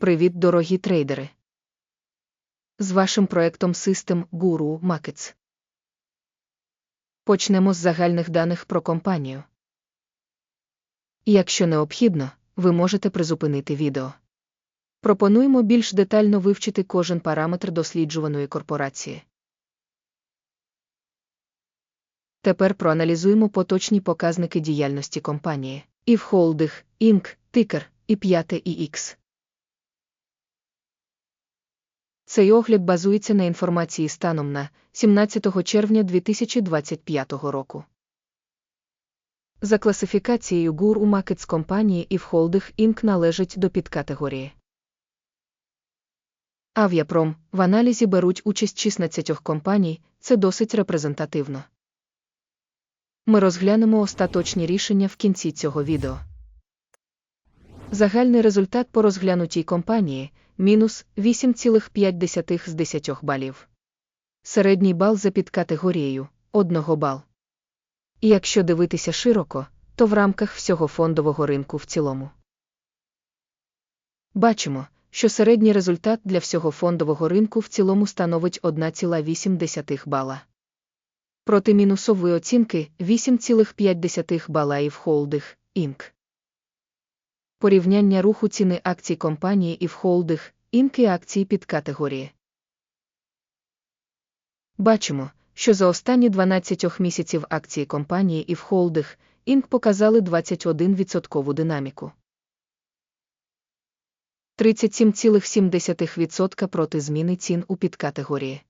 Привіт, дорогі трейдери! З вашим проектом System Guru Markets. Почнемо з загальних даних про компанію. Якщо необхідно, ви можете призупинити відео. Пропонуємо більш детально вивчити кожен параметр досліджуваної корпорації. Тепер проаналізуємо поточні показники діяльності компанії. IF Holding, Inc., тикер і 5 ix Цей огляд базується на інформації станом на 17 червня 2025 року. За класифікацією ГУР у Markets компанії IF Holding Inc. належить до підкатегорії. Авіапром в аналізі беруть участь 16 компаній, це досить репрезентативно. Ми розглянемо остаточні рішення в кінці цього відео. Загальний результат по розглянутій компанії мінус 8,5 з 10 балів. Середній бал за підкатегорією 1 бал. Якщо дивитися широко, то в рамках всього фондового ринку в цілому. Бачимо, що середній результат для всього фондового ринку в цілому становить 1,8 бала. Проти мінусової оцінки 8,5 бала і в Холдих, Інк. Порівняння руху ціни акцій компанії і в Холдих, Інк і акції під категорії. Бачимо, що за останні 12 місяців акції компанії і в Холдих, Інк показали 21% динаміку. 37,7% проти зміни цін у підкатегорії.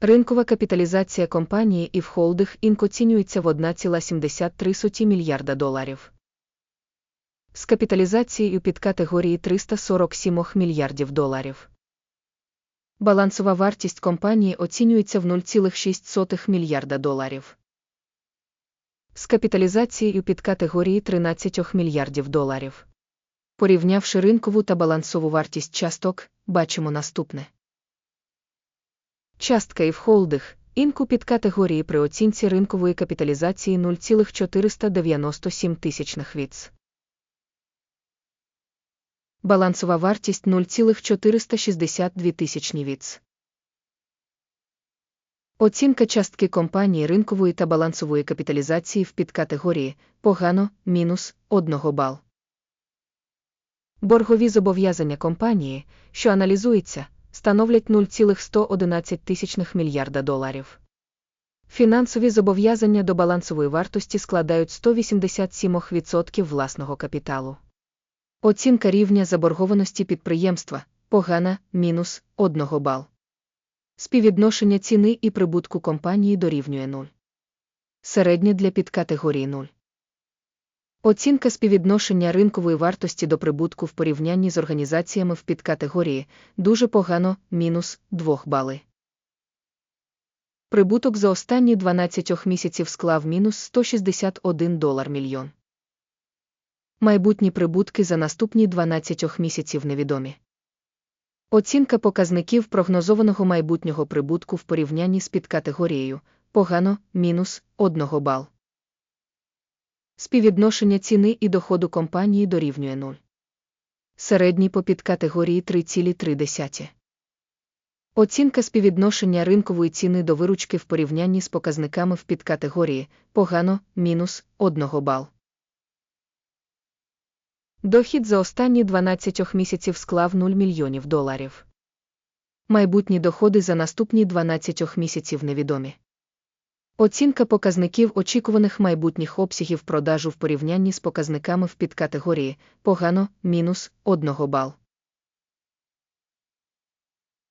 Ринкова капіталізація компанії і в Холдих Інк оцінюється в 1,73 мільярда доларів. З капіталізацією під категорії 347 мільярдів доларів. Балансова вартість компанії оцінюється в 0,6 мільярда доларів. З капіталізацією під категорії 13 мільярдів доларів. Порівнявши ринкову та балансову вартість часток, бачимо наступне. Частка і в холдих, інку під категорії при оцінці ринкової капіталізації 0,497 тисячних віц. Балансова вартість 0,462 тисячні віц. Оцінка частки компанії ринкової та балансової капіталізації в підкатегорії погано мінус 1 бал. Боргові зобов'язання компанії, що аналізується, становлять 0,111 тисячних мільярда доларів. Фінансові зобов'язання до балансової вартості складають 187% власного капіталу. Оцінка рівня заборгованості підприємства погана мінус 1 бал. Співвідношення ціни і прибутку компанії дорівнює 0. Середнє для підкатегорії 0. Оцінка співвідношення ринкової вартості до прибутку в порівнянні з організаціями в підкатегорії дуже погано мінус 2 бали. Прибуток за останні 12 місяців склав мінус 161 долар мільйон. Майбутні прибутки за наступні 12 місяців невідомі. Оцінка показників прогнозованого майбутнього прибутку в порівнянні з підкатегорією погано мінус 1 бал. Співвідношення ціни і доходу компанії дорівнює 0. Середній по підкатегорії 3,3. Оцінка співвідношення ринкової ціни до виручки в порівнянні з показниками в підкатегорії погано мінус 1 бал. Дохід за останні 12 місяців склав 0 мільйонів доларів. Майбутні доходи за наступні 12 місяців невідомі. Оцінка показників очікуваних майбутніх обсягів продажу в порівнянні з показниками в підкатегорії погано мінус 1 бал.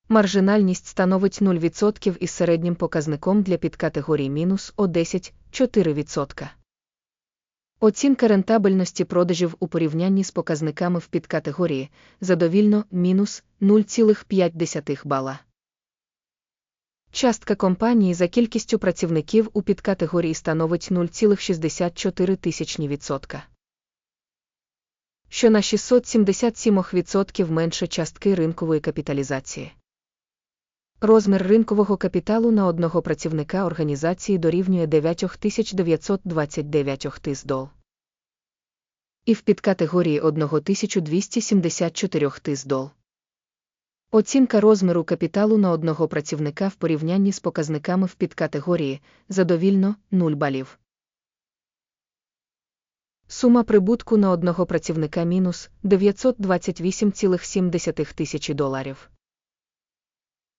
Маржинальність становить 0% із середнім показником для підкатегорії мінус о 10-4%. Оцінка рентабельності продажів у порівнянні з показниками в підкатегорії задовільно мінус 0,5 бала. Частка компанії за кількістю працівників у підкатегорії становить 0,64 тисячні відсотка. Що на 677% менше частки ринкової капіталізації. Розмір ринкового капіталу на одного працівника організації дорівнює 9929 тис дол. і в підкатегорії 1274 тис дол. Оцінка розміру капіталу на одного працівника в порівнянні з показниками в підкатегорії задовільно 0 балів. Сума прибутку на одного працівника мінус 928,7 тисячі доларів.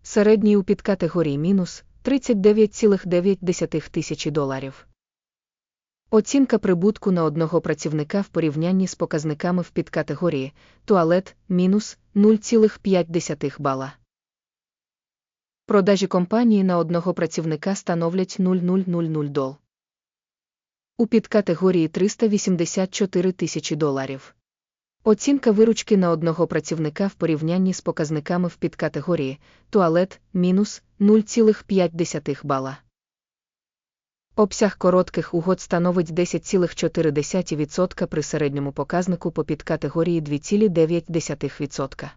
Середній у підкатегорії мінус 39,9 тисячі доларів. Оцінка прибутку на одного працівника в порівнянні з показниками в підкатегорії туалет мінус 0,5 бала. Продажі компанії на одного працівника становлять 0,000 дол. У підкатегорії 384 тисячі доларів. Оцінка виручки на одного працівника в порівнянні з показниками в підкатегорії туалет мінус 0,5 бала. Обсяг коротких угод становить 10,4% при середньому показнику по підкатегорії 2,9%.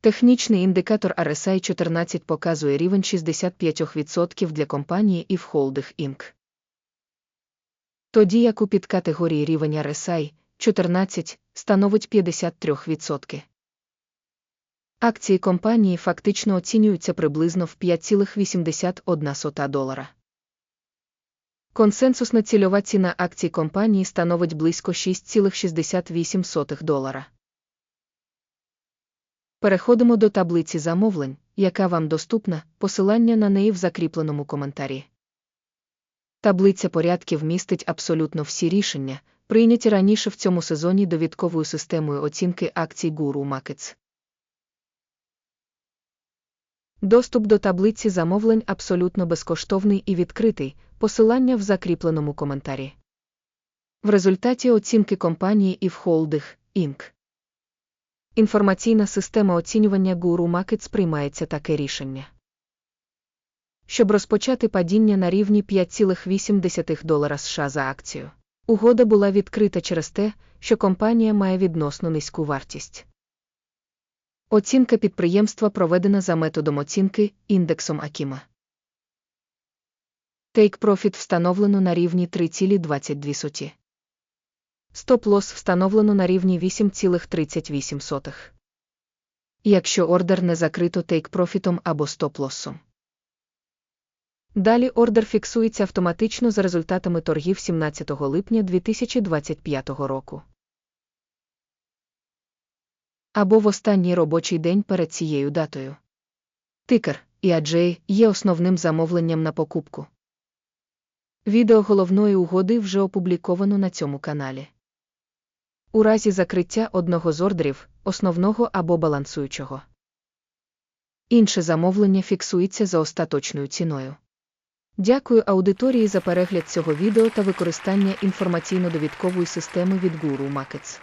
Технічний індикатор RSI 14 показує рівень 65% для компанії і в Holding Inc. Тоді як у підкатегорії рівень RSI 14 становить 53%. Акції компанії фактично оцінюються приблизно в 5,81 долара. Консенсусна цільова ціна акцій компанії становить близько 6,68 долара. Переходимо до таблиці замовлень, яка вам доступна, посилання на неї в закріпленому коментарі. Таблиця порядків містить абсолютно всі рішення, прийняті раніше в цьому сезоні довідковою системою оцінки акцій Guru Markets. Доступ до таблиці замовлень абсолютно безкоштовний і відкритий, посилання в закріпленому коментарі. В результаті оцінки компанії і в Holding, Inc. Інформаційна система оцінювання Guru Markets приймається таке рішення. Щоб розпочати падіння на рівні 5,8 долара США за акцію. Угода була відкрита через те, що компанія має відносно низьку вартість. Оцінка підприємства проведена за методом оцінки індексом Акіма. Take Profit встановлено на рівні 3,22. Стоп-лосс встановлено на рівні 8,38. Якщо ордер не закрито Profit або стоп-лоссом. Далі ордер фіксується автоматично за результатами торгів 17 липня 2025 року. Або в останній робочий день перед цією датою. Тикер IAJ є основним замовленням на покупку. Відео головної угоди вже опубліковано на цьому каналі. У разі закриття одного з ордерів, основного або балансуючого. Інше замовлення фіксується за остаточною ціною. Дякую аудиторії за перегляд цього відео та використання інформаційно-довідкової системи від Guru Markets.